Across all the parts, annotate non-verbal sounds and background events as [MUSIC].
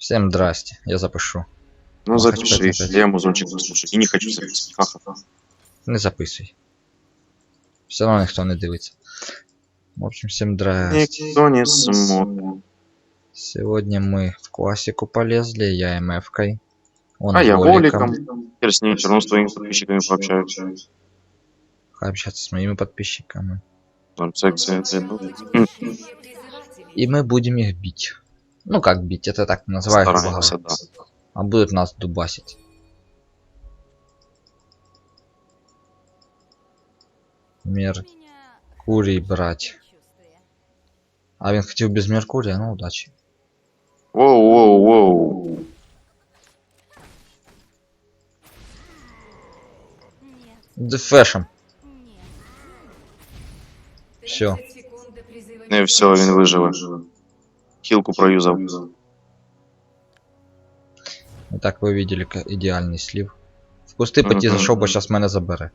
Всем здрасте, я запишу. Ну, запиши, я музончик послушаю. И не хочу записывать. Ха-ха. Не записуй. Все одно ніхто не дивиться. В общем, всем здрасте. Никто не смотрит. Сегодня мы в классику полезли, я МФ-кой. Он А я воликом. Теперь с ней все равно с твоими подписчиками пообщаюсь. Общаться с моими подписчиками. Там секция. И мы будем их бить. Ну как бить, это так называют. Стараемся, да. А будут нас дубасить. Меркурий брать. А він хотів без Меркурия, ну удачи. Воу-воу-воу. Дефешем. Все. Не, все, він виживе. Хілку проюзав. Итак, вы видели ка- идеальный слив. В кусти поті Мгм. зайшов, бо зараз мене забере.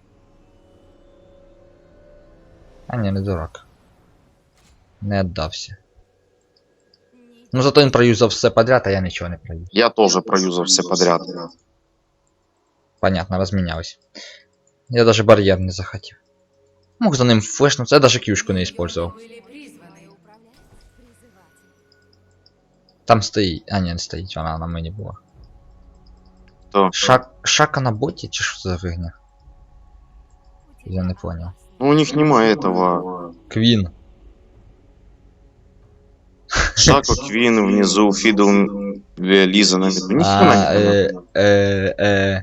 А ні, не дурак. Не віддався. Ну зато він проюзав все подряд, а я нічого не проюзав. Я теж проюзав все подряд. Понятно, розмінялись. Я даже бар'єр не захотів. Мог за ним флешнуться, я даже кюшку не использовал. Там стоїть. А, ні, не стоїть, вона на мені була. То. Шак... Шака на боті, чи що за фигня? Я не понял. Ну, у них нема этого. Квін. Шако, Квин внизу, Фидл, Лиза на виду. Ни А, хрена не э, понятно. э, э,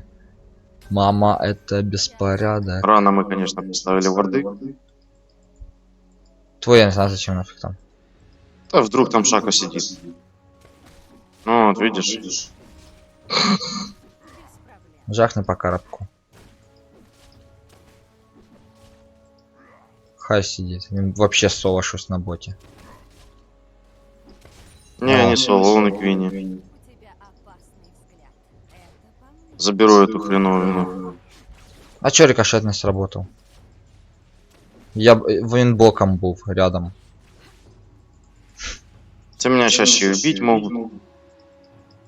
Мама, это беспорядок. Рано мы, конечно, поставили варды. Твой я не знаю, зачем нафиг там. Да вдруг там Шако сидит. Ну, вот видишь. Жахни по коробку. Хай сидит. Він вообще соло щось на боті. Не, А. не соло, он и Квинни. Заберу эту хреновину. А чё рикошет не сработал? Я б... Він боком був рядом. Те меня чаще убить могут.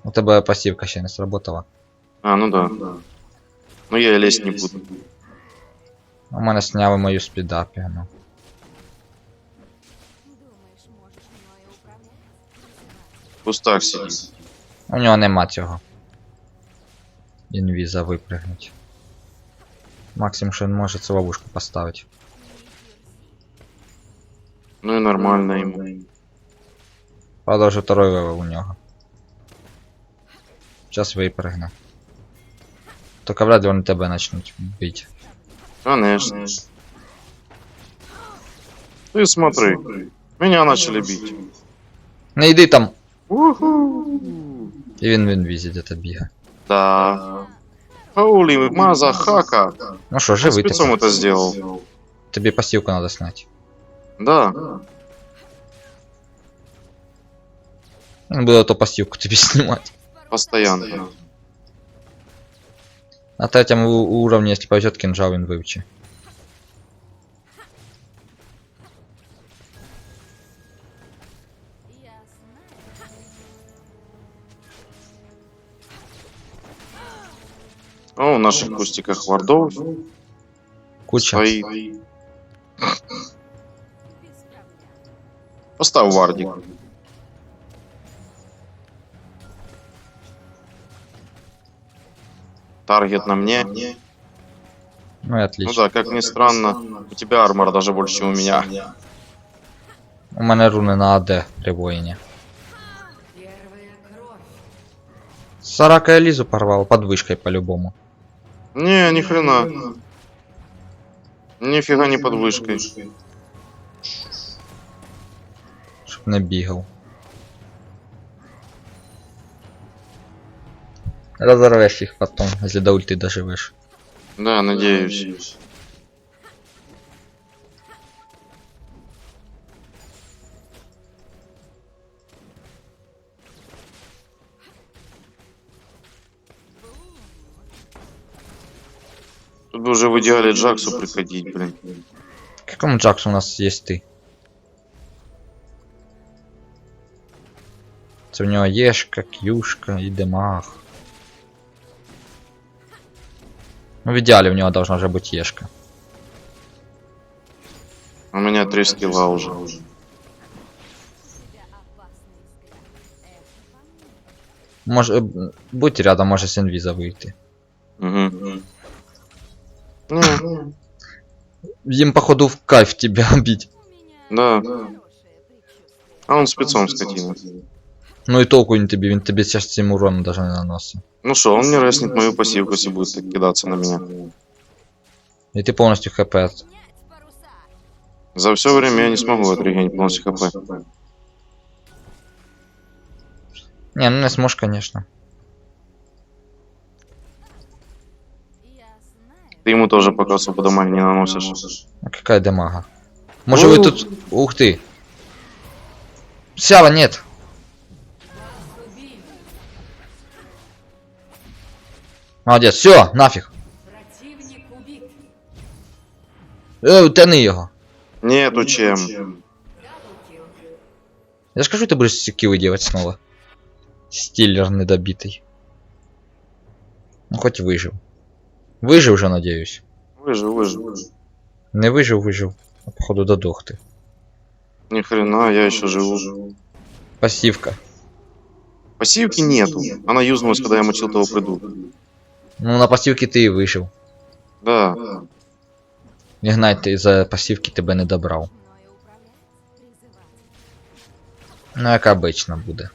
У тебе пасівка ще не сработала. А, ну да. Ну я лезть не буду. У мене сняли мою спідапіну. В кустах сидит. У нього нема цього. Інвіза випрыгнуть. Максимум, що він може це ловушку поставити. Ну и нормально ему. Правда, вже второй левел у нього. Зараз випрыгне. Тільки вряд ли вони тебе почнуть бити. Конечно. Ты смотри. Меня начали бить. Не йди там! Уху. І він в інвізі де-то бігає. Да. Хоули, маза, хака. Ну що, живий Спецом тепер. это сделал. Тобі пасівку треба зняти. Да. Він буде то пасівку тобі знімати. Постоянно. На третьому у- уровні, якщо повезет кинжал, він вивчи. О, в наших кустиках вардов Куча. свои. Поставь вардик. Таргет на мне. Ну и Ну отлично. да, как ни странно, у тебя армор даже больше, чем у меня. У мене руни на АД при воїні. Сарака я лізу порвал, под вышкой по-любому. Не, ни хрена. Нифига не под вышкой. Щоб не Разорвешь їх потом, если до ульти доживеш. Да, надеюсь. Тут бы уже в идеале Джаксу приходить, блин. К какому Джаксу у нас есть ты? Це в нього єшка, к'юшка і демаг. Ну, в ідеалі в нього должна вже бути єшка. У меня три скилла уже. тебя опасный взгляд. Это по мне. Може, е, будь рядом, може з інвіза вийти. Угу. Не, Їм, походу, в кайф тебе [LAUGHS] бить. У меня Да. хорошее предчувствие. а он спецом скотина. Ну і толку він тобі, він тобі зараз цим уроном даже не наносить. Ну что, он не реснит мою пассивку, если будет так кидаться на меня. І ти повністю хп. Снять паруса. За все время я не смогу отрегенить полностью хп. Не, ну не зможеш, конечно. Я знаю. Ты ему тоже пока особо дамаг не наносишь. А какая демага? Може ви Ну. тут. Ух ти. Сява, нет. Молодець, все, нафіг. Противник убит. Е, утяни його. Нету чем. Даблкил. Я ж кажу, ти будеш сікіли делать снова. Стиллер недобитий. Ну хоть вижив. Вижив же, надіюсь. Выжил, выжил. Не вижив, вижив. А походу додох ти. Ни хрена, я еще живу. Пасівка. Пассивки нету. Она юзнулась, когда я мочил того приду. Ну на пасівки ти і вижив. Да. Ігнать ти за пасівки тебе не добрав. Мною управляет призыватель. Ну як обично буде.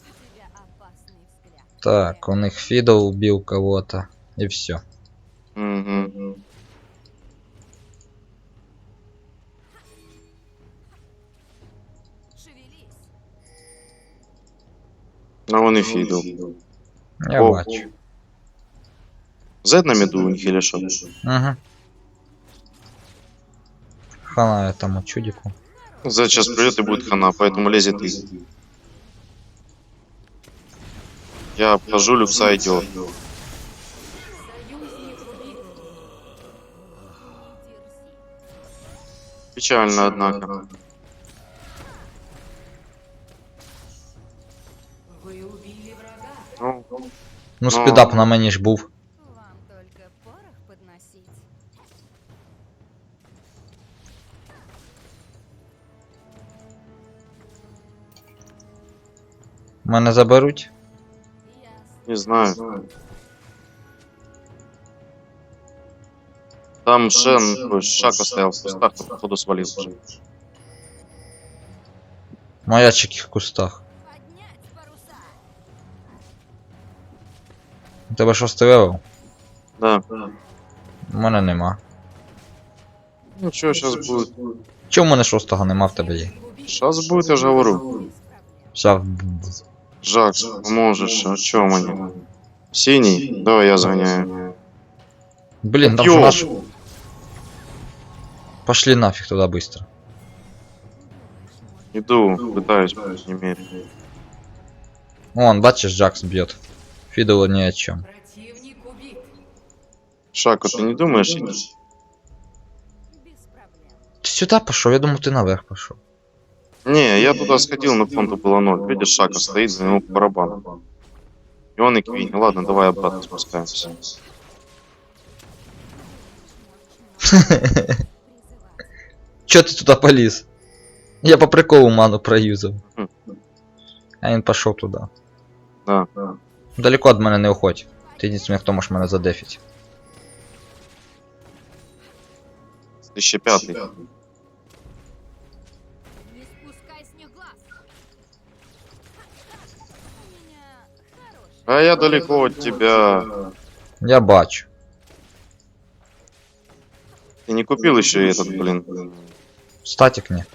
У тебя опасный взгляд. Так, у них Фидл убил кого-то. И все. Угу. А он и фидл. Я О. бачу. Зед на меду у них или что? Угу. Хана этому чудику. Зед сейчас придет и будет хана, поэтому лезет ты. Я обхожу люкса идет. Печально, однако. Ну, Ну, Ну. спідап на мені ж був. Вам только порох подносить. Мене заберуть. Ясно. не знаю. Там Шен, ой, Шака стоял в кустах, походу свалил уже. Маячики в кустах. Тебе шостий левел? Да. У мене нема. Ну что, сейчас будет? Чому в мене шостого нема в тебе є? Сейчас будет, я же говорю. Без проблем. Ща. Жакс, поможешь, о чем они? Синий? Давай я загоняю. Блін, там Йо. же наш. Пошли нафиг туда быстро. Иду, пытаюсь, по крайней мере. Вон, бачиш, Джакс бьет. Фидл ни о чем. Шака, ты не думаешь. Ты сюда пошел, я думал, ты наверх пошел. Не, я туда сходил, на фронту было ноль. Видишь, Шака стоит, за него по барабану. И он и Квин. Ладно, давай обратно спускаемся. [LAUGHS] Чё ты туда полез? Я по приколу ману проюзал. Хм. А він пошел туда. Да. Далеко від мене не уходь. Ти єдиний, хто може мене задефить. 1005. Не спускай с них глаз. У меня хороший. А я далеко от тебя. Я бачу. Ты не купил еще этот, блин. Статик не.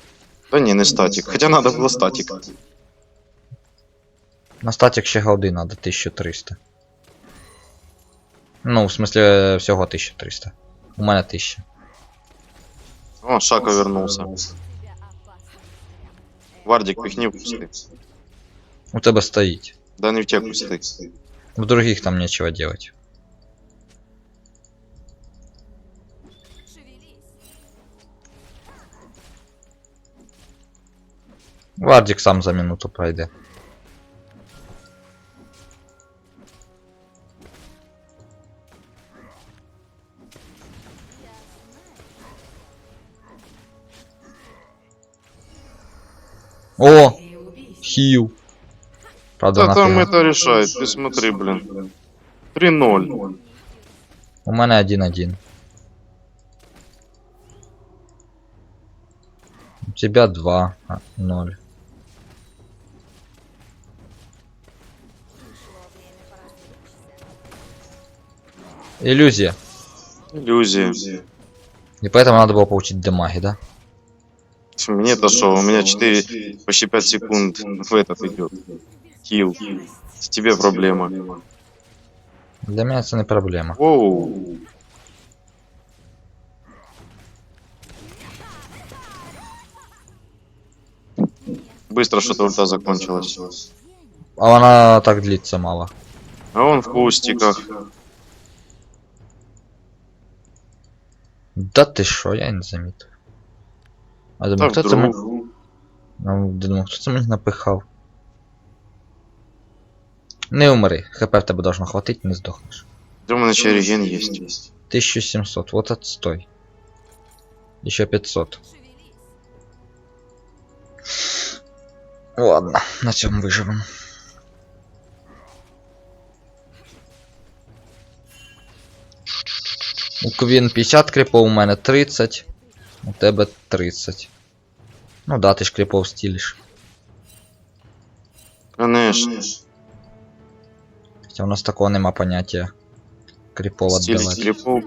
Да не, не статик. Хотя надо было статик. На статик, ще година до 1300. Ну, в смысле, всього 1300. У мене 1000. О, Шако вернулся. Вардик, пихни в кусти. У тебе стоїть. Да не в те кусти. В других там нечего делать. Вардик сам за минуту пройде. О, убийств. хил. Правда, Да там это решает, ты смотри, блин. 3-0. У мене 1-1. У тебя 2, 0. Пришло время поразвлечься. Иллюзия. Иллюзия. И поэтому надо было получить демаги, да? Мне-то что, у меня 4, почти 5 секунд в этот идет. Хил. С тебе проблема. Для меня це не проблема. Оу. Быстро что-то ульта закончилась. А вона так длится мало. А он в кустиках. Да ти що, я не замітив. А думаю, Так хто це мені... вдруг. Ну, думаю, хто це мені напихав? Не умри, хп в тебе должно хватить, не здохнеш. Где у меня еще реген есть? 1700, вот отстой. Еще 500. Шевелись. Ладно, на цьому виживемо. У Квін 50 кріпов, у мене 30. У тебе 30. Ну да, ти ж кріпов стілиш. Конечно. Хоча у нас такого нема поняття. Кріпов Стиль отдавати. крипов.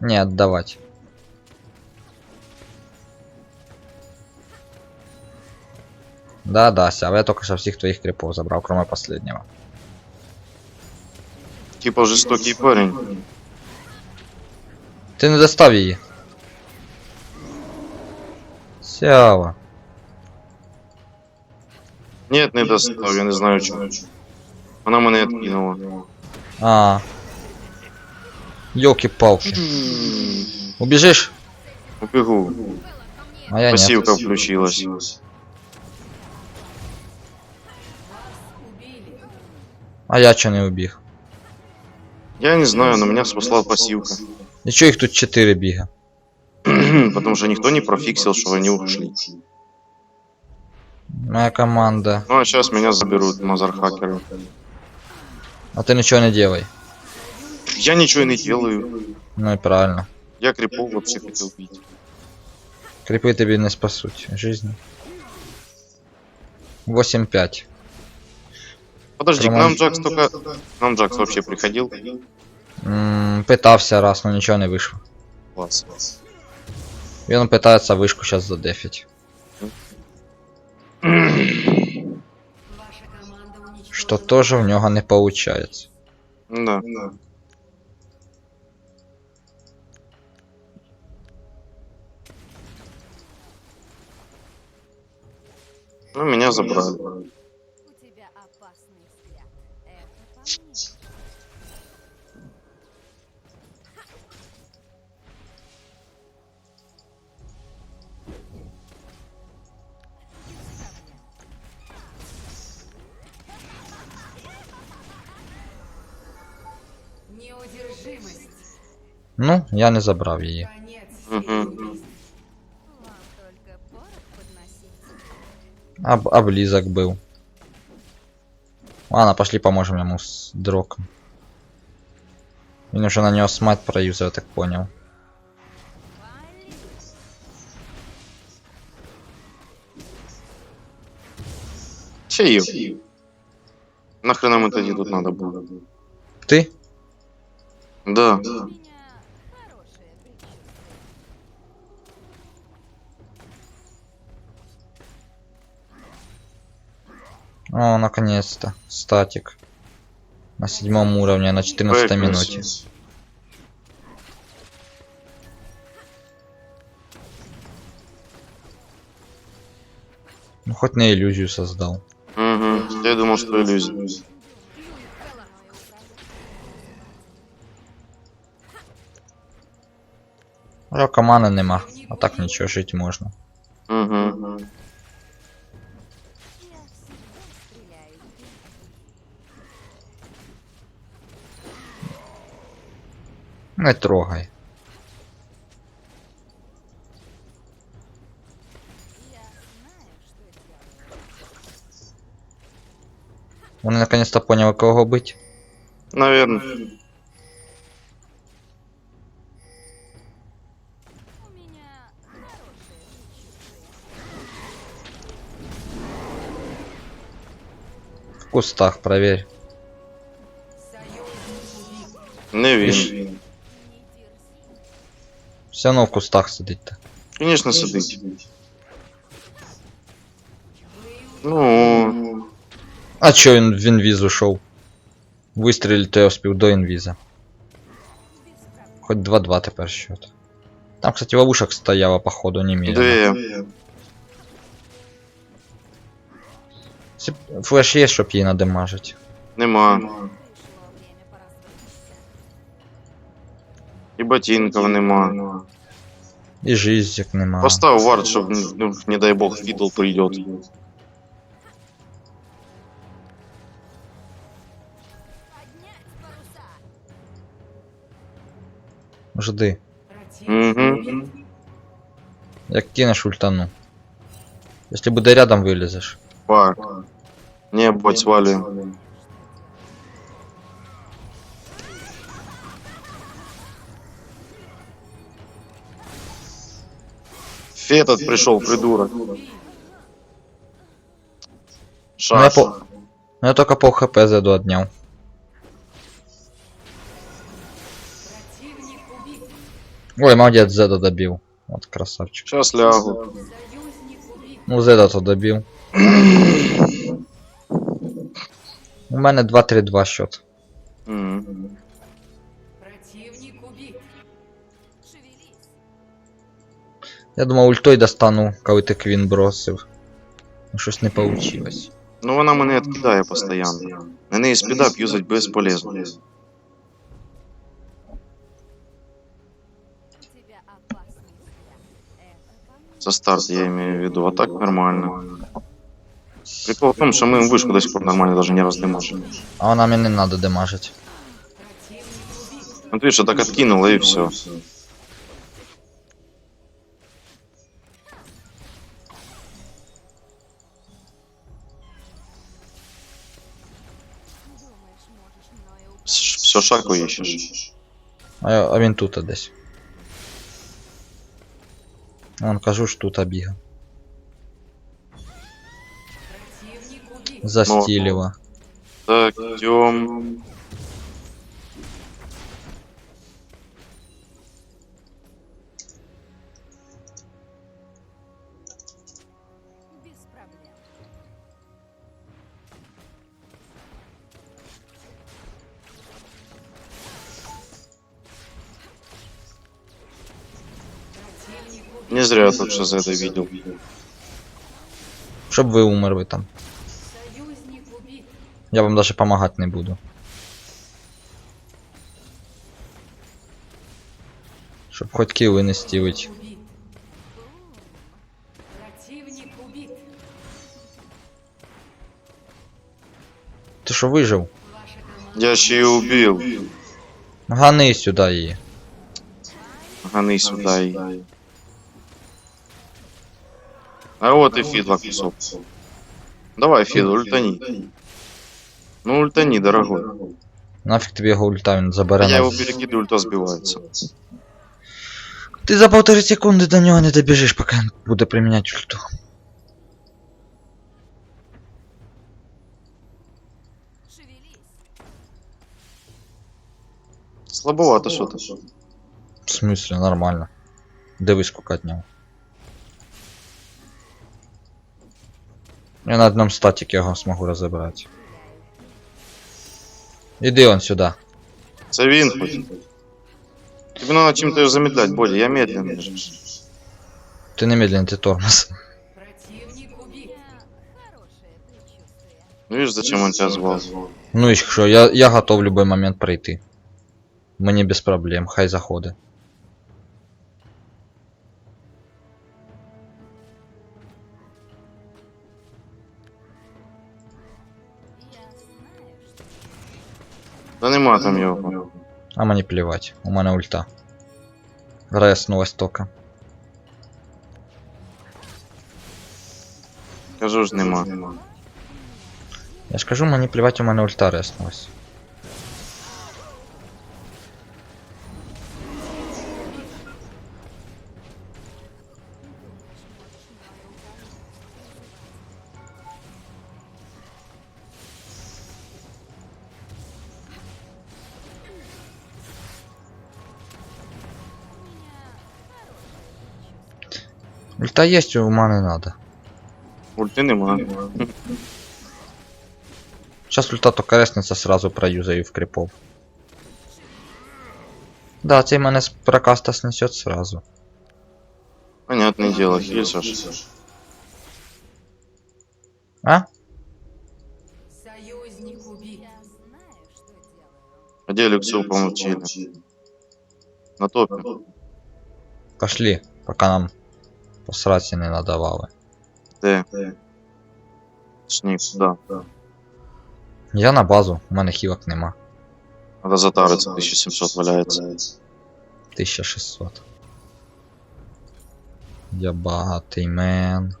Не, отдавать. Да, да, Сява, я только что всех твоих крипов забрал, кроме последнего. Типа жестокий парень. Ти не достав її. Сява. Нет, не достав, я не знаю чого. Вона мене откинула. А. Ёлки-палки. Убежишь? Убегу. А я нет. Пассивка включилась. Вас убили. А я чё не убіг? Я не знаю, но меня спасла пассивка. І чё їх тут 4 біга? [CLEARS THROAT] Потому что никто не профиксил, что они ушли. Моя команда. Ну а сейчас меня заберут мазархакеры. А ти нічого не делай. Я ничего не делаю. Ну і правильно. Я крипов вообще хотел бить. Кріпи тобі не спасуть жизнь. 8-5. Подожди, к Роман. нам Джакс только... К нам Джакс вообще приходил. М, Питався раз, но нічого не вийшло. Класс. Він питається вишку зараз задефить. Ваша команда уничтожила. Що теж в нього не виходить. Да. Ну, меня забрали. Ну, я не забрав її. Конец Мгм. серии убийств. Вам только порох подносить. Об, облизок был. Ладно, пошли поможем ему с дроком. Він уже на нього смать проюзал, я так понял. Вали. Чаев. Нахрена нам это тут надо было? Ты? Да. У О, наконец-то. Статик. На седьмом уровне, на 14 минуте. Ну, хоть на иллюзию создал. Угу. Я думал, что иллюзия. Уже команды нема. А так ничего, жить можно. Не трогай. Вони наконец-то поняли, кого бить. Наверное. В кустах проверь. Не Ишь. Все одно в кустах сидить-то. Звісно, сидить. Ну, А чо він в інвіз ушов? Вистрілити я успів до інвіза. Хоч 2-2 тепер счет. Там, кстати, ловушек стояло, походу, немерено. дві. Ці- Флеш є, щоб її надемажить. Нема. І ботинків нема. І жизник нема. Постав вард, щоб, ну, не дай бог, фідл прийде. Поднять паруса. Жди. Противник Угу. убит. Як кинеш ультану. Якщо буде рядом, вилізеш. Фак. Не, бать, свали. Фетот пришел, придурок. Ну, я Шаша. по- Ну я только пол хп заду отнял. Противник убит. Ой, молодец, Зеда добил. Вот красавчик. Сейчас лягу. Союзник убит. Ну, Зеда то добив. У мене 2-3-2 счет. М. Я думав, ультой достану, коли ти квін бросив. Ну, щось не получилось. Ну вона мене відкидає постійно. На неї спідап юзать безполезно. У тебя опасный взгляд. Это понятно. За старт я имею в виду, а так нормально. Прикол в том, что мы им вышку до сих пор нормально даже не раздымажим. А вона мені не надо демажить. Противник убит. Вот видишь, я так откинула и все. Все шаку ищешь. А, я- а він тут десь. Вон кажу ж тут бігав. Противник убит. Застіліва. Так, идем. Зря я тут за это видел. Щоб ви умерли там. Я вам даже помагати не буду. Щоб хоч кіли не стілить. Ти що вижив? Я ще и убил. Гани сюди її. Гони сюда и... А вот и Фидла кусок. Давай, Фидл, ультани. Ну, ультани, дорогой. Нафіг тобі його ульта, він забере Я его нас. перекидываю, ульта сбивается. Ти за полтори секунди до нього не добіжиш, поки він буде приміняти ульту. Шевелись. Слабовато что-то. В смысле, нормально. Дивись, сколько от нього. Я на одном статике його змогу розібрати. Іди он сюди. Це він хоть. Тебе надо чем-то ее замедлять, Боди, я медленный же. Ти не медленний, ти тормоз. Противник У убит. меня хорошее предчувствие. Ну видишь, зачем он тебя звал? Ну і що, я, я готов в будь-який момент прийти. Мені без проблем, хай заходить. Я знаю, что Да нема там його. А мені плівать, у мене ульта. Реснулась тока. Кажу ж нема. Я ж кажу, мені плівать, у мене ульта реснулась. Ульта есть, ума не надо. Ульти нема. Сейчас ульта только реснется, сразу проюзаю в крипов. Да, цей мене з прокаста снесет сразу. Понятное дело, хильсаш. А? Союзник убит. А где Люксу помолчили? На топе. Пошли, пока нам посрати не надавали. Де? Шнік, да. Я на базу, у мене хілок нема. Надо затариться, 1700 валяється. 1600. Я багатий мен.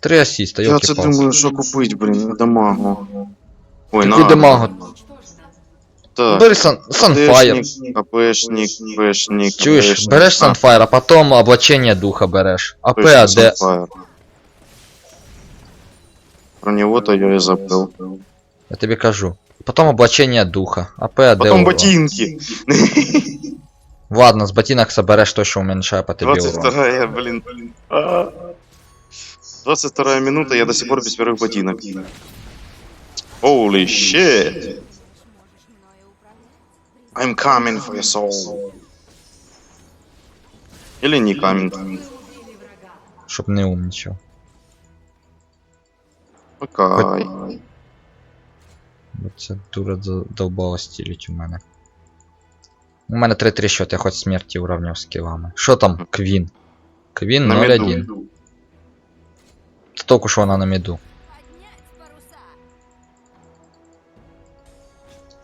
Три асіста, Я йолки це палки думаю, що купить, блін, на дамагу. Ой, Який на. дамагу? Уничтожено. Так. Бери сан, Санфайр. АПшник, АПшник, АПшник. Чуєш, АПшник. береш А, Санфайр, а потом облачення духа береш. АП, точно, а де. Sunfire. Про него-то я и забыл. Я тобі кажу. Потом облачення духа. АП, а де. Потом урон? ботинки. Ладно, з ботинок собереш то, що уменьшає по тобі урон. 22 я, блин. А. 22 минута, я до сих пор без первых ботинок. Holy shit. Можешь мною управлять? I'm coming for your soul. Или не coming. Убили врага. Щоб не умнічав. Окей. Бо це дура задовбала стілить у мене. У мене 3-3 счет, я хоч смерті уравняв з кілами. Що там, Квін? Квін На 0-1. меду. Це Толку, що вона на міду. Поднять паруса.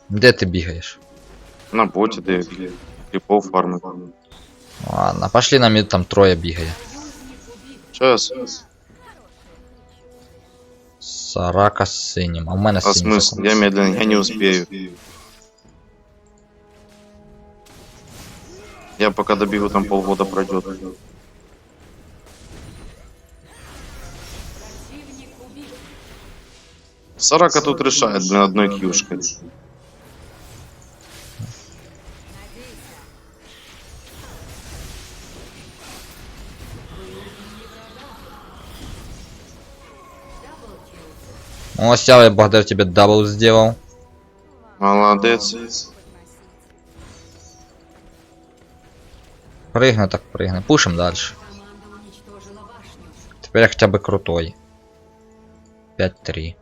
Де ти бігаєш? На боте, де крипов фармит. Ладно, пошли на мід, там троє бігає. Сейчас. Сарака з синім, а в мене А синій. смысл? Я медленно, я не успею. Я пока добегу, там полгода пройдет. Противник убит. Сарака тут решает, блин, одной кьюшкой. О, Сява, я благодаря тебе дабл сделал. Молодец. Прыгни так прыгни. Пушим дальше. Теперь я хотя бы крутой. 5-3. Я всегда теряю.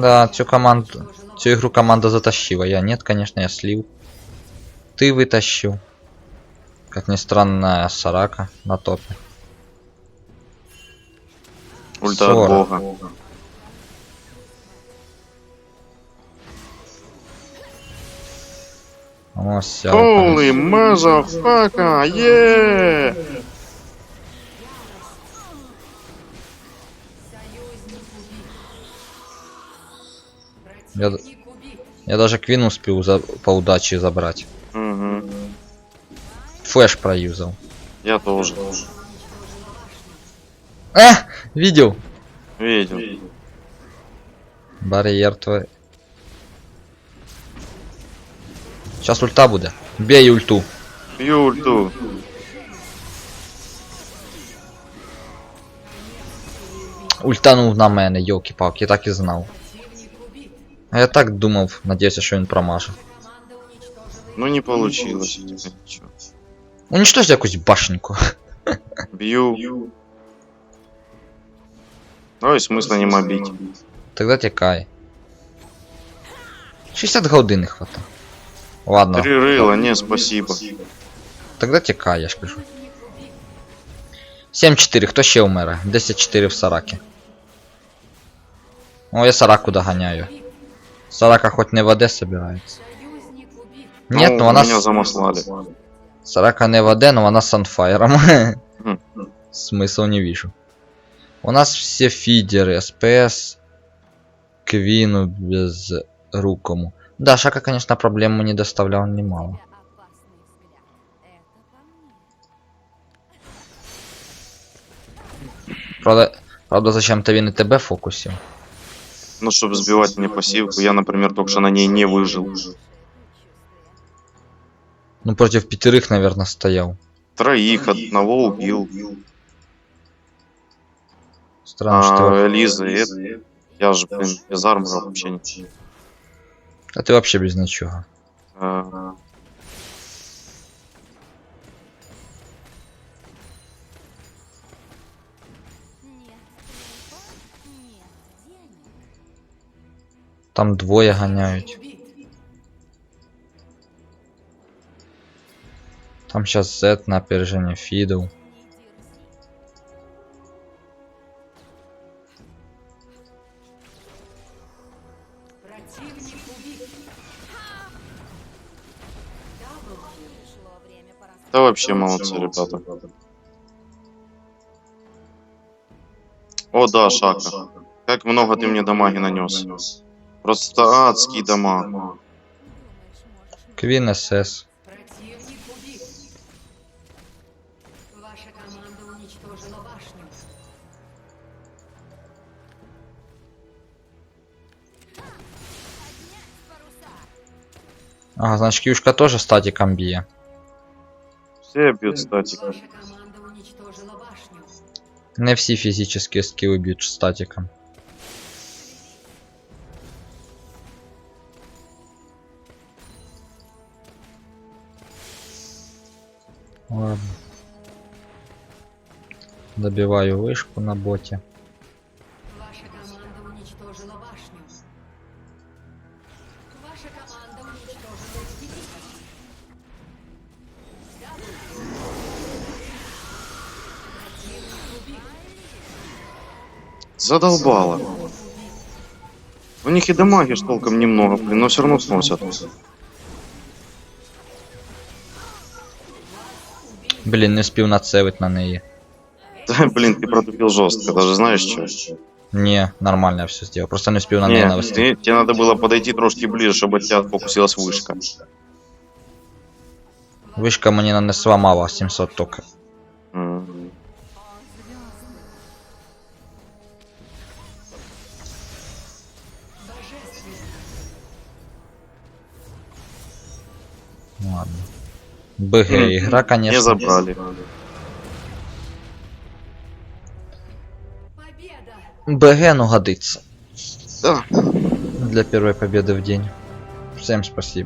Да, цю команду, цю игру команда затащила. Я нет, конечно, я слил. Ты вытащил. Как ни странно, Сарака на топе. Ульта от бога. Holy motherfucker, yeah! Я-. Я даже Квин успел за, по удаче забрать. Угу. Флэш проюзал. Я тоже. А! Видел? Видел. Барьер твой. Сейчас ульта буде. Бей ульту. Бью ульту. Ультанув на мене, йолки-палки, я так і знав. Противник убит. А я так думав, надіявся, що він промаже. Команда уничтожила. Ну не получилось. у тебя ничего. Уничтожь якусь башеньку. Бью. Ой, смысла не мобить. Тогда тікай. 60 годин не хвата. Ладно. Три рыла, не, спасибо. Тогда тікай, я ж кажу. Узник убит. 7-4, хто ще умере? 10-4 в Саракі. О, я Сараку доганяю. Убит. Сарака хоть не в АД собирається. Союзник убит. Нет, ну вона... Меня с- замаслали. Сарака не в АД, но она с анфайром. Мгм. Смысл не вижу. У нас все фидеры, СПС, Квину без рукому. Да, Шака, конечно, проблему не доставлял немало. Тебя опасный взгляд. Это по мне. Правда, правда зачем-то він і тебе фокусив. Ну, чтобы сбивать мне пассивку, я, например, только что на ней не выжил. Ну, против пятерых, наверное, стоял. Троих, одного убил. Странно, что... А, Лиза, и это... Я же, блин, без армора вообще не... А ты вообще без ничего. А, Там двое гоняют. Убит. Там сейчас Z на опережение пораскрыть. Да вообще молодцы, ребята. О, да, Шака. Как много ты мне дамаги нанес. Просто адские дома. Думаешь, можешь Квин СС. Противник убит. Ваша команда уничтожила башню. поднять паруса? Ага, значит, Кьюшка тоже статиком бьет. Все бьют статик. Ваша команда уничтожила башню. Не всі фізичні скіли б'ють статиком. Ладно. Добиваю вишку на боті. Ваша команда уничтожила башню. Ваша команда уничтожила истребителя. Противник убит. Задолбало. У них и дамаги толком немного, блин, но все равно сносят. Блін, не спів нацелить на неї. Да, [LAUGHS] блин, ты протупил жестко, даже знаешь что? Не, нормально я все сделал. Просто не спів на неї Не, навести. ты- тебе надо было подойти трошки ближе, чтобы от тебя фокусилась вышка. Вишка мені нанесла мало 700 тока. М. Ну ладно. БГ М, игра, конечно. Не забрали. БГ, ну годится. Да. Для первой победы в день. Всем спасибо.